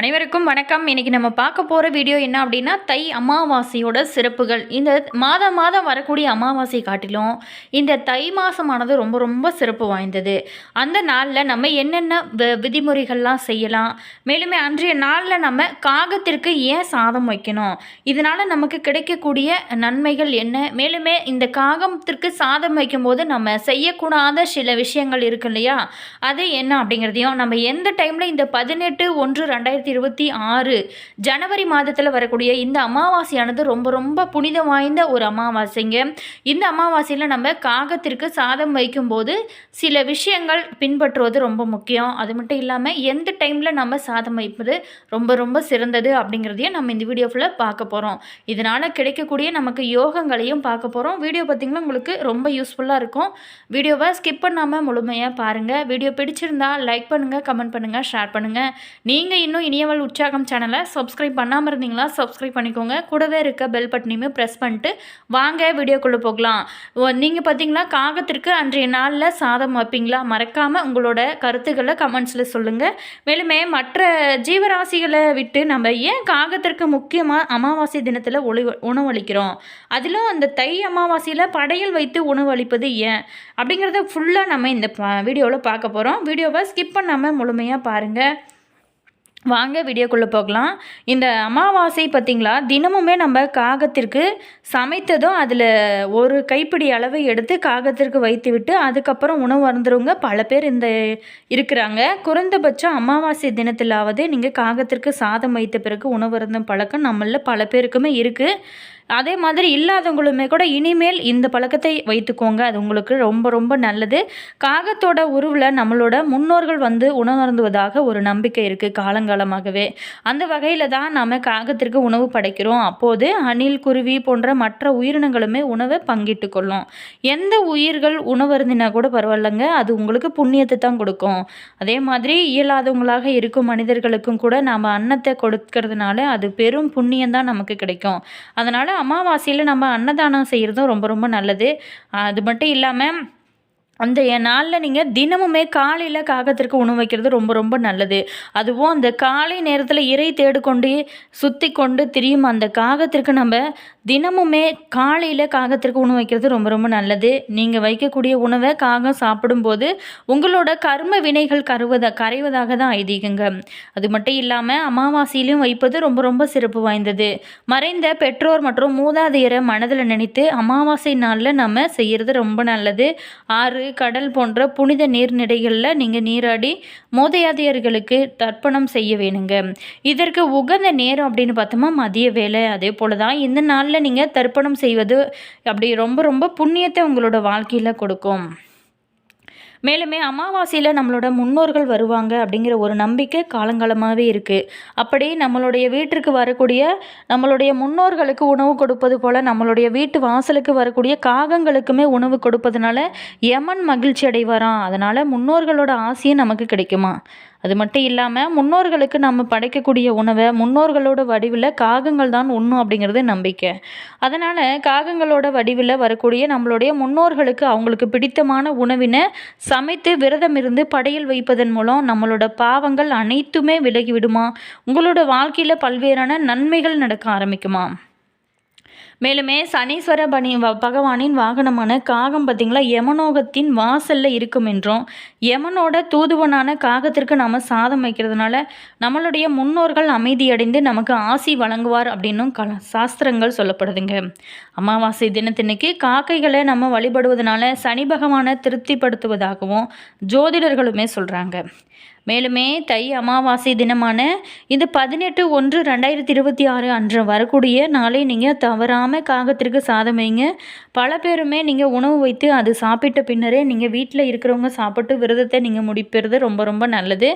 அனைவருக்கும் வணக்கம். இன்னைக்கு நம்ம பார்க்க போகிற வீடியோ என்ன அப்படின்னா தை அமாவாசையோட சிறப்புகள். இந்த மாதம் மாதம் வரக்கூடிய அமாவாசை காட்டிலும் இந்த தை மாதமானது ரொம்ப ரொம்ப சிறப்பு வாய்ந்தது. அந்த நாளில் நம்ம என்னென்ன விதிமுறைகள்லாம் செய்யலாம். மேலுமே அன்றைய நாளில் நம்ம காகத்திற்கு ஏன் சாதம் வைக்கணும்? இதனால் நமக்கு கிடைக்கக்கூடிய நன்மைகள் என்ன? மேலுமே இந்த காகத்திற்கு சாதம் வைக்கும்போது நம்ம செய்யக்கூடாத சில விஷயங்கள் இருக்கு இல்லையா? அது என்ன அப்படிங்கிறதையும் நம்ம எந்த டைமில் இந்த பதினெட்டு ஒன்று ரெண்டாயிரத்தி இருபத்தி ஆறு ஜனவரி மாதத்தில் வரக்கூடிய இந்த அமாவாசையானது ரொம்ப ரொம்ப புனிதம் வாய்ந்த ஒரு அமாவாசைங்க. இந்த அமாவாசையில் நம்ம காகத்திற்கு சாதம் வைக்கும்போது சில விஷயங்கள் பின்பற்றுவது ரொம்ப முக்கியம். அது மட்டும் இல்லாமல் எந்த டைமில் நம்ம சாதம் வைப்பது ரொம்ப ரொம்ப சிறந்தது அப்படிங்கிறதையும் நம்ம இந்த வீடியோ ஃபுல்லாக பார்க்க போகிறோம் இதனால் கிடைக்கக்கூடிய நமக்கு யோகங்களையும் பார்க்க போகிறோம் வீடியோ பார்த்திங்கன்னா உங்களுக்கு ரொம்ப யூஸ்ஃபுல்லாக இருக்கும். வீடியோவை ஸ்கிப் பண்ணாமல் முழுமையாக பாருங்கள் வீடியோ பிடிச்சிருந்தா லைக் பண்ணுங்கள் கமெண்ட் பண்ணுங்கள் ஷேர் பண்ணுங்கள் நீங்கள் இன்னும் இனியவள் உற்சாகம் சேனலை சப்ஸ்கிரைப் பண்ணாமல் இருந்தீங்களா சப்ஸ்கிரைப் பண்ணிக்கோங்க. கூடவே இருக்க பெல் பட்டனையுமே ப்ரெஸ் பண்ணிட்டு வாங்க வீடியோக்குள்ளே போகலாம். நீங்கள் பார்த்தீங்களா காகத்திற்கு அன்றைய நாளில் சாதம் வைப்பீங்களா மறக்காமல் உங்களோட கருத்துக்களை கமெண்ட்ஸில் சொல்லுங்கள் மேலுமே மற்ற ஜீவராசிகளை விட்டு நம்ம ஏன் காகத்திற்கு முக்கியமாக அமாவாசை தினத்தில் ஒளி உணவளிக்கிறோம்? அதிலும் அந்த தை அமாவாசையில் படையல் வைத்து உணவளிப்பது ஏன்? அப்படிங்கிறத ஃபுல்லாக நம்ம இந்த வீடியோவில் பார்க்க போகிறோம் வீடியோவை ஸ்கிப் பண்ணாமல் முழுமையாக பாருங்கள் வாங்க வீடியோக்குள்ளே போகலாம். இந்த அமாவாசை பார்த்திங்களா? தினமுமே நம்ம காகத்திற்கு சமைத்ததும் அதில் ஒரு கைப்பிடி அளவை எடுத்து காகத்திற்கு வைத்து விட்டு அதுக்கப்புறம் உணவு அருந்துறவங்க பல பேர் இந்த இருக்கிறாங்க. குறைந்தபட்சம் அமாவாசை தினத்திலாவது நீங்கள் காகத்திற்கு சாதம் வைத்த பிறகு உணவு அருந்தும் பழக்கம் நம்மளில் பல பேருக்குமே இருக்குது அதே மாதிரி இல்லாதவங்களுமே கூட இனிமேல் இந்த பழக்கத்தை வைத்துக்கோங்க. அது உங்களுக்கு ரொம்ப ரொம்ப நல்லது. காகத்தோட உருவில் நம்மளோட முன்னோர்கள் வந்து உணவருந்துவதாக ஒரு நம்பிக்கை இருக்குது காலங்காலமாகவே. அந்த வகையில் தான் நாம் காகத்திற்கு உணவு படைக்கிறோம். அப்போது அணில் குருவி போன்ற மற்ற உயிரினங்களுமே உணவை பங்கிட்டு கொள்ளும். எந்த உயிர்கள் உணவருந்தினா கூட பரவாயில்லைங்க. அது உங்களுக்கு புண்ணியத்தை தான் கொடுக்கும். அதே மாதிரி இயலாதவங்களாக இருக்கும் மனிதர்களுக்கும் கூட நாம் அன்னத்தை கொடுக்கறதுனால அது பெரும் புண்ணியம் தான் நமக்கு கிடைக்கும். அதனால் அமாவாசையில் நம்ம அன்னதானம் செய்கிறதும் ரொம்ப ரொம்ப நல்லது. அது மட்டும் இல்லாமல் அந்த நாளில் நீங்கள் தினமுமே காலையில் காகத்திற்கு உணவு வைக்கிறது ரொம்ப ரொம்ப நல்லது. அதுவும் அந்த காலை நேரத்தில் இறை தேடிக்கொண்டு சுற்றி கொண்டு திரியும் அந்த காகத்திற்கு நம்ம தினமுமே காலையில் காகத்திற்கு உணவு வைக்கிறது ரொம்ப ரொம்ப நல்லது. நீங்கள் வைக்கக்கூடிய உணவை காகம் சாப்பிடும்போது உங்களோட கர்ம வினைகள் கருவத கரைவதாக தான் ஐதீகங்க. அது மட்டும் இல்லாமல் அமாவாசையிலையும் வைப்பது ரொம்ப ரொம்ப சிறப்பு வாய்ந்தது. மறைந்த பெற்றோர் மற்றும் மூதாதையரை மனதில் நினைத்து அமாவாசை நாளில் நம்ம செய்கிறது ரொம்ப நல்லது. ஆறு கடல் போன்ற புனித நீர்நிலைகளில் நீங்கள் நீராடி மூதையாதையர்களுக்கு தர்ப்பணம் செய்ய வேணுங்க. இதற்கு உகந்த நேரம் அப்படின்னு பார்த்தோமா மதிய வேலை. அதே போல் தான் இந்த நாளில் நீங்கள் தர்ப்பணம் செய்வது அப்படி ரொம்ப ரொம்ப புண்ணியத்தை உங்களோட வாழ்க்கையில் கொடுக்கும். மேலுமே அமாவாசையில் நம்மளோட முன்னோர்கள் வருவாங்க அப்படிங்கிற ஒரு நம்பிக்கை காலங்காலமாகவே இருக்குது அப்படி நம்மளுடைய வீட்டிற்கு வரக்கூடிய நம்மளுடைய முன்னோர்களுக்கு உணவு கொடுப்பது போல் நம்மளுடைய வீட்டு வாசலுக்கு வரக்கூடிய காகங்களுக்குமே உணவு கொடுப்பதனால யமன் மகிழ்ச்சி அடைவாராம். அதனால் முன்னோர்களோட ஆசையும் நமக்கு கிடைக்குமா? அது மட்டும் இல்லாமல் முன்னோர்களுக்கு நம்ம படைக்கக்கூடிய உணவை முன்னோர்களோட வடிவில் காகங்கள் தான் உண்ணும் அப்படிங்கிறது நம்பிக்கை. அதனால் காகங்களோட வடிவில் வரக்கூடிய நம்மளுடைய முன்னோர்களுக்கு அவங்களுக்கு பிடித்தமான உணவினை சமைத்து விரதம் இருந்து படையல் வைப்பதன் மூலம் நம்மளோட பாவங்கள் அனைத்துமே விலகிவிடுமா உங்களோட வாழ்க்கையில் பல்வேறான நன்மைகள் நடக்க ஆரம்பிக்குமா? மேலுமே சனீஸ்வர பணி வ- பகவானின் வாகனமான காகம் பார்த்திங்களா? யமனோகத்தின் வாசலில் இருக்கும் என்றும் யமனோட தூதுவனான காகத்திற்கு நம்ம சாதம் வைக்கிறதுனால நம்மளுடைய முன்னோர்கள் அமைதியடைந்து நமக்கு ஆசி வழங்குவார் அப்படின்னும் கல சாஸ்திரங்கள் சொல்லப்படுதுங்க. அமாவாசை தினத்தன்னைக்கு காக்கைகளை நம்ம வழிபடுவதனால சனி பகவானை திருப்திப்படுத்துவதாகவும் ஜோதிடர்களுமே சொல்கிறாங்க மேலுமே தை அமாவாசை தினமான இந்த பதினெட்டு ஒன்று ரெண்டாயிரத்தி இருபத்தி ஆறு அன்று வரக்கூடிய நாளை நீங்கள் தவறாமல் காகத்திற்கு சாதம் வைங்க. பல பேருமே நீங்கள் உணவு வைத்து அது சாப்பிட்ட பின்னரே நீங்கள் வீட்டில் இருக்கிறவங்க சாப்பிட்டு விரதத்தை நீங்கள் முடிப்பது ரொம்ப ரொம்ப நல்லது.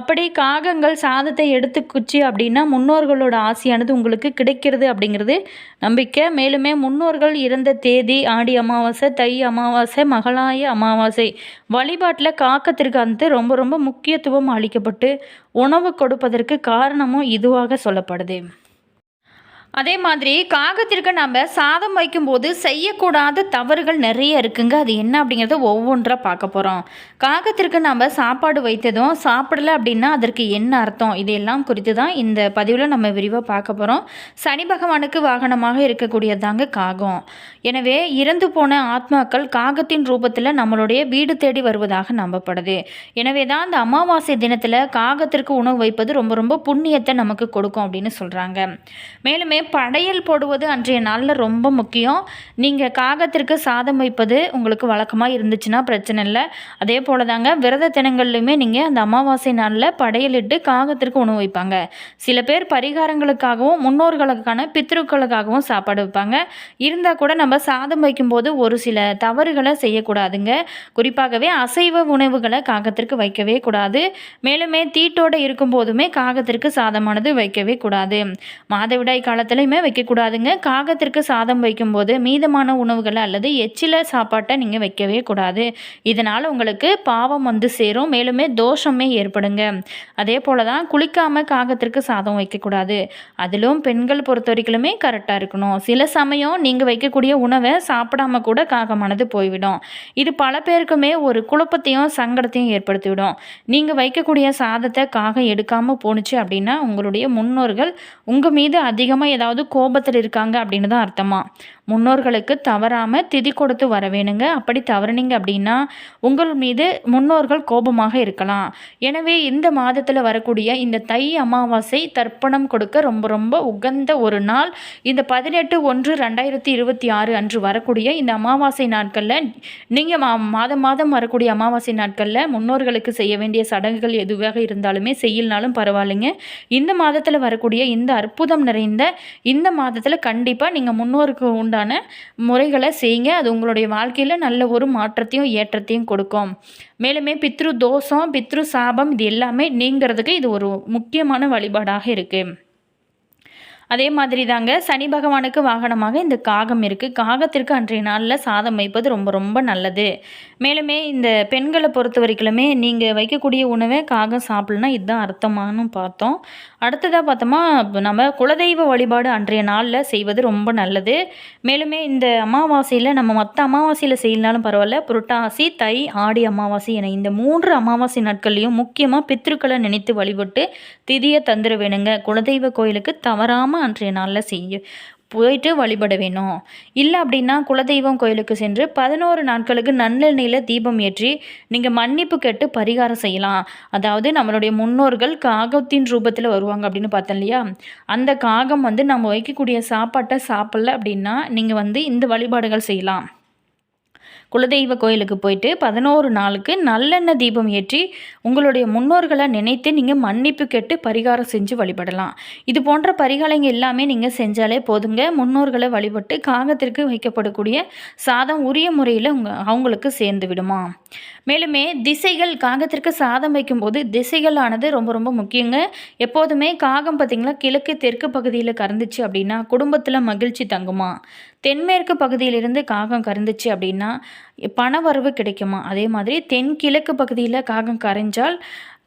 அப்படி காகங்கள் சாதத்தை எடுத்து குச்சி அப்படின்னா முன்னோர்களோட ஆசையானது உங்களுக்கு கிடைக்கிறது அப்படிங்கிறது நம்பிக்கை. மேலுமே முன்னோர்கள் இறந்த தேதி ஆடி அமாவாசை தை அமாவாசை மகளாய அமாவாசை வழிபாட்டில் காக்கத்திற்கு வந்து ரொம்ப ரொம்ப முக்கியத்துவம் அளிக்கப்பட்டு உணவு கொடுப்பதற்கு காரணமும் இதுவாக சொல்லப்படுது. அதே மாதிரி காகத்திற்கு நம்ம சாதம் வைக்கும்போது செய்யக்கூடாத தவறுகள் நிறைய இருக்குங்க. அது என்ன அப்படிங்கிறத ஒவ்வொன்றா பார்க்க போகிறோம் காகத்திற்கு நம்ம சாப்பாடு வைத்ததும் சாப்பிடல அப்படின்னா அதற்கு என்ன அர்த்தம்? இதையெல்லாம் குறித்து தான் இந்த பதிவில் நம்ம விரிவாக பார்க்க போகிறோம் சனி பகவானுக்கு வாகனமாக இருக்கக்கூடியதாங்க காகம். எனவே இறந்து போன ஆத்மாக்கள் காகத்தின் ரூபத்தில் நம்மளுடைய வீடு தேடி வருவதாக நம்பப்படுது. எனவே தான் அந்த அமாவாசை தினத்தில் காகத்திற்கு உணவு வைப்பது ரொம்ப ரொம்ப புண்ணியத்தை நமக்கு கொடுக்கும் அப்படின்னு சொல்கிறாங்க மேலுமே படையல் போடுவது அன்றைய நாளில் ரொம்ப முக்கியம். நீங்கள் காகத்திற்கு சாதம் வைப்பது உங்களுக்கு வழக்கமாக இருந்துச்சுன்னா பிரச்சனை இல்லை. அதே போல் தாங்க விரத தினங்கள்லையுமே நீங்கள் அந்த அமாவாசை நாளில் படையலிட்டு காகத்திற்கு உணவு வைப்பாங்க. சில பேர் பரிகாரங்களுக்காகவும் முன்னோர்களுக்கான பித்ருக்களுக்காகவும் சாப்பாடு வைப்பாங்க. இருந்தால் கூட நம்ம சாதம் வைக்கும்போது ஒரு சில தவறுகளை செய்யக்கூடாதுங்க. குறிப்பாகவே அசைவ உணவுகளை காகத்திற்கு வைக்கவே கூடாது. மேலுமே தீட்டோடு இருக்கும்போதுமே காகத்திற்கு சாதமானது வைக்கவே கூடாது. மாதவிடாய் காலத்தில் காலத்துலையுமே வைக்கக்கூடாதுங்க. காகத்திற்கு சாதம் வைக்கும்போது மீதமான உணவுகளை அல்லது எச்சில சாப்பாட்டை நீங்கள் வைக்கவே கூடாது. இதனால் உங்களுக்கு பாவம் வந்து சேரும். மேலுமே தோஷமே ஏற்படுங்க. அதே போல் தான் குளிக்காமல் காகத்திற்கு சாதம் வைக்கக்கூடாது. அதிலும் பெண்கள் பொறுத்த வரைக்குமே கரெக்டாக இருக்கணும். சில சமயம் நீங்கள் வைக்கக்கூடிய உணவை சாப்பிடாம கூட காகமானது போய்விடும். இது பல பேருக்குமே ஒரு குழப்பத்தையும் சங்கடத்தையும் ஏற்படுத்திவிடும். நீங்கள் வைக்கக்கூடிய சாதத்தை காகம் எடுக்காமல் போணுச்சு அப்படின்னா உங்களுடைய முன்னோர்கள் உங்கள் மீது அதிகமாக ஏதாவது கோபத்தில் இருக்காங்க அப்படின்னு தான் அர்த்தமா? முன்னோர்களுக்கு தவறாமல் திதி கொடுத்து வர வேணுங்க அப்படி தவறுனீங்க அப்படின்னா உங்கள் மீது முன்னோர்கள் கோபமாக இருக்கலாம். எனவே இந்த மாதத்தில் வரக்கூடிய இந்த தை அமாவாசை தர்ப்பணம் கொடுக்க ரொம்ப ரொம்ப உகந்த ஒரு நாள். இந்த பதினெட்டு ஒன்று ரெண்டாயிரத்தி இருபத்தி ஆறு அன்று வரக்கூடிய இந்த அமாவாசை நாட்களில் நீங்கள் மா மாதம் மாதம் வரக்கூடிய அமாவாசை நாட்களில் முன்னோர்களுக்கு செய்ய வேண்டிய சடங்குகள் எதுவாக இருந்தாலுமே செய்யலனாலும் பரவாயில்லைங்க. இந்த மாதத்தில் வரக்கூடிய இந்த அற்புதம் நிறைந்த இந்த மாதத்தில் கண்டிப்பாக நீங்கள் முன்னோருக்கு உண்டான முறைகளை செய்யுங்க. அது உங்களுடைய வாழ்க்கையில் நல்ல ஒரு மாற்றத்தையும் ஏற்றத்தையும் கொடுக்கும். மேலுமே பித்ரு தோஷம் பித்ரு சாபம் இது எல்லாமே நீங்கிறதுக்கு இது ஒரு முக்கியமான வழிபாடாக இருக்குது அதே மாதிரி தாங்க சனி பகவானுக்கு வாகனமாக இந்த காகம் இருக்குது காகத்திற்கு அன்றைய நாளில் சாதம் வைப்பது ரொம்ப ரொம்ப நல்லது. மேலுமே இந்த பெண்களை பொறுத்த வரைக்குமே நீங்கள் வைக்கக்கூடிய உணவை காகம் சாப்பிட்லனா இதுதான் அர்த்தமானு பார்த்தோம். அடுத்ததாக பார்த்தோமா நம்ம குலதெய்வ வழிபாடு அன்றைய நாளில் செய்வது ரொம்ப நல்லது. மேலுமே இந்த அமாவாசையில் நம்ம மற்ற அமாவாசையில் செய்யலனாலும் பரவாயில்ல புரட்டாசி தை ஆடி அமாவாசை என இந்த மூன்று அமாவாசை நாட்கள்லையும் முக்கியமாக பித்ருக்களை நினைத்து வழிபட்டு திதியை தந்துட வேணுங்க. குலதெய்வ கோயிலுக்கு தவறாமல் அன்றைய நாளில் செய்ய. போயிட்டு வழிபட வேணும். இல்லை அப்படின்னா குலதெய்வம் கோயிலுக்கு சென்று பதினோரு நாட்களுக்கு நல்லெண்ணெயில் தீபம் ஏற்றி நீங்கள் மன்னிப்பு கேட்டு பரிகாரம் செய்யலாம். அதாவது நம்மளுடைய முன்னோர்கள் காகத்தின் ரூபத்தில் வருவாங்க அப்படின்னு பார்த்தோம் இல்லையா? அந்த காகம் வந்து நம்ம வைக்கக்கூடிய சாப்பாட்டை சாப்பிடல அப்படின்னா நீங்கள் வந்து இந்த வழிபாடுகள் செய்யலாம். குலதெய்வ கோயிலுக்கு போயிட்டு பதினோரு நாளுக்கு நல்லெண்ணெய் தீபம் ஏற்றி உங்களுடைய முன்னோர்களை நினைத்து நீங்கள் மன்னிப்பு கேட்டு பரிகாரம் செஞ்சு வழிபடலாம். இது போன்ற பரிகாரங்கள் எல்லாமே நீங்கள் செஞ்சாலே போதுங்க. முன்னோர்களை வழிபட்டு காகத்திற்கு வைக்கப்படக்கூடிய சாதம் உரிய முறையில் உங்கள் அவங்களுக்கு சேர்ந்து விடுமா. மேலுமே திசைகள் காகத்திற்கு சாதம் வைக்கும்போது திசைகளானது ரொம்ப ரொம்ப முக்கியங்க. எப்போதுமே காகம் பார்த்திங்கன்னா கிழக்கு தெற்கு பகுதியில் கறந்துச்சு அப்படின்னா குடும்பத்தில் மகிழ்ச்சி தங்குமா. தென்மேற்கு பகுதியிலிருந்து காகம் கறந்துச்சு அப்படின்னா பணவரவு கிடைக்குமா? அதே மாதிரி தென்கிழக்கு பகுதியில் காகம் கரைஞ்சால்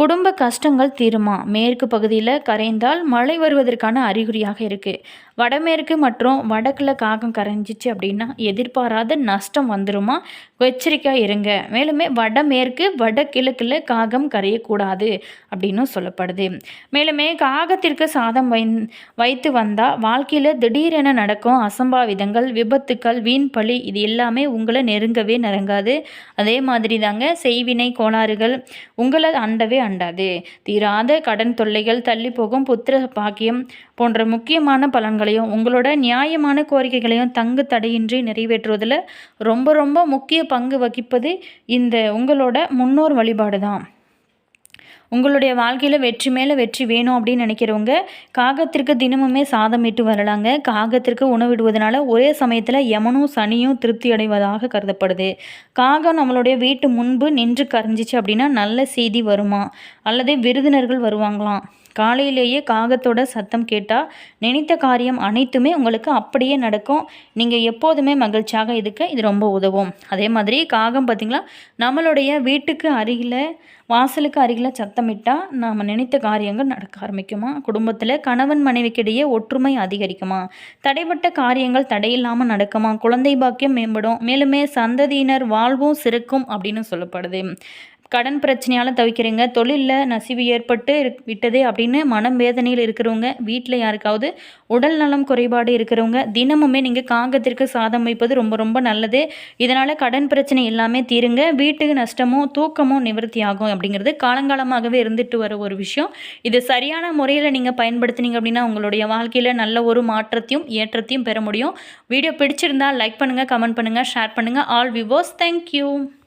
குடும்ப கஷ்டங்கள் தீருமா? மேற்கு பகுதியில் கரைந்தால் மழை வருவதற்கான அறிகுறியாக இருக்குது வடமேற்கு மற்றும் வடக்கில் காகம் கரைஞ்சிச்சு அப்படின்னா எதிர்பாராத நஷ்டம் வந்துருமா? எச்சரிக்கையாக இருங்க. மேலுமே வடமேற்கு வடகிழக்கில் காகம் கரையக்கூடாது அப்படின்னும் சொல்லப்படுது. மேலுமே காகத்திற்கு சாதம் வை வைத்து வந்தால் வாழ்க்கையில் திடீரென நடக்கும் அசம்பாவிதங்கள் விபத்துக்கள் வீண் பழி இது எல்லாமே உங்களை நெருங்கவே நெருங்காது. அதே மாதிரி தாங்க செய்வினை கோளாறுகள் உங்களை அண்டவே அண்டாது. தீராத கடன் தொல்லைகள் தள்ளி போகும் புத்திர பாக்கியம் போன்ற முக்கியமான பலன்களை கோரிக்கைகளையும் உங்களோட நியாயமான கோரிக்கைகளையும் தங்கு தடையின்றி நிறைவேற்றுவதில் ரொம்ப ரொம்ப முக்கிய பங்கு வகிப்பது இந்த உங்களோட முன்னோர் வழிபாடு தான் உங்களுடைய வாழ்க்கையில் வெற்றி மேலே வெற்றி வேணும் அப்படின்னு நினைக்கிறவங்க காகத்திற்கு தினமுமே சாதமிட்டு வரலாங்க. காகத்திற்கு உணவிடுவதனால ஒரே சமயத்தில் யமனும் சனியும் திருப்தி அடைவதாக கருதப்படுது. காகம் நம்மளுடைய வீட்டு முன்பு நின்று கரைஞ்சிச்சு அப்படின்னா நல்ல செய்தி வருமா? அல்லது விருதினர்கள் வருவாங்களாம் காலையிலேயே காகத்தோட சத்தம் கேட்டால் நினைத்த காரியம் அனைத்துமே உங்களுக்கு அப்படியே நடக்கும். நீங்கள் எப்போதுமே மகிழ்ச்சியாக இருக்க இது ரொம்ப உதவும். அதே மாதிரி காகம் பார்த்திங்களா நம்மளுடைய வீட்டுக்கு அருகில் வாசலுக்கு அருகில் சத்தமிட்டால் நாம் நினைத்த காரியங்கள் நடக்க ஆரம்பிக்குமா? குடும்பத்தில் கணவன் மனைவிக்கிடையே ஒற்றுமை அதிகரிக்குமா? தடைப்பட்ட காரியங்கள் தடையில்லாமல் நடக்குமா? குழந்தை பாக்கியம் மேம்படும். மேலுமே சந்ததியினர் வாழ்வும் சிறக்கும் அப்படின்னு சொல்லப்படுது. கடன் பிரச்சனையால் தவிக்கிறீங்க. தொழிலில் நசிவு ஏற்பட்டு இருக்- விட்டது அப்படின்னு மனம் வேதனையில் இருக்கிறவங்க வீட்டில் யாருக்காவது உடல் நலம் குறைபாடு இருக்கிறவங்க தினமுமே நீங்கள் காகத்திற்கு சாதம் வைப்பது ரொம்ப ரொம்ப நல்லது. இதனால் கடன் பிரச்சனை எல்லாமே தீருங்க. வீட்டுக்கு நஷ்டமோ தூக்கமோ நிவர்த்தி ஆகும் அப்படிங்கிறது காலங்காலமாகவே இருந்துட்டு வர ஒரு விஷயம். இது சரியான முறையில் நீங்கள் பயன்படுத்தினீங்க அப்படின்னா உங்களுடைய வாழ்க்கையில் நல்ல ஒரு மாற்றத்தையும் ஏற்றத்தையும் பெற முடியும். வீடியோ பிடிச்சிருந்தால் லைக் பண்ணுங்கள் கமெண்ட் பண்ணுங்கள் ஷேர் பண்ணுங்கள் ஆல் விவோஸ் தேங்க்யூ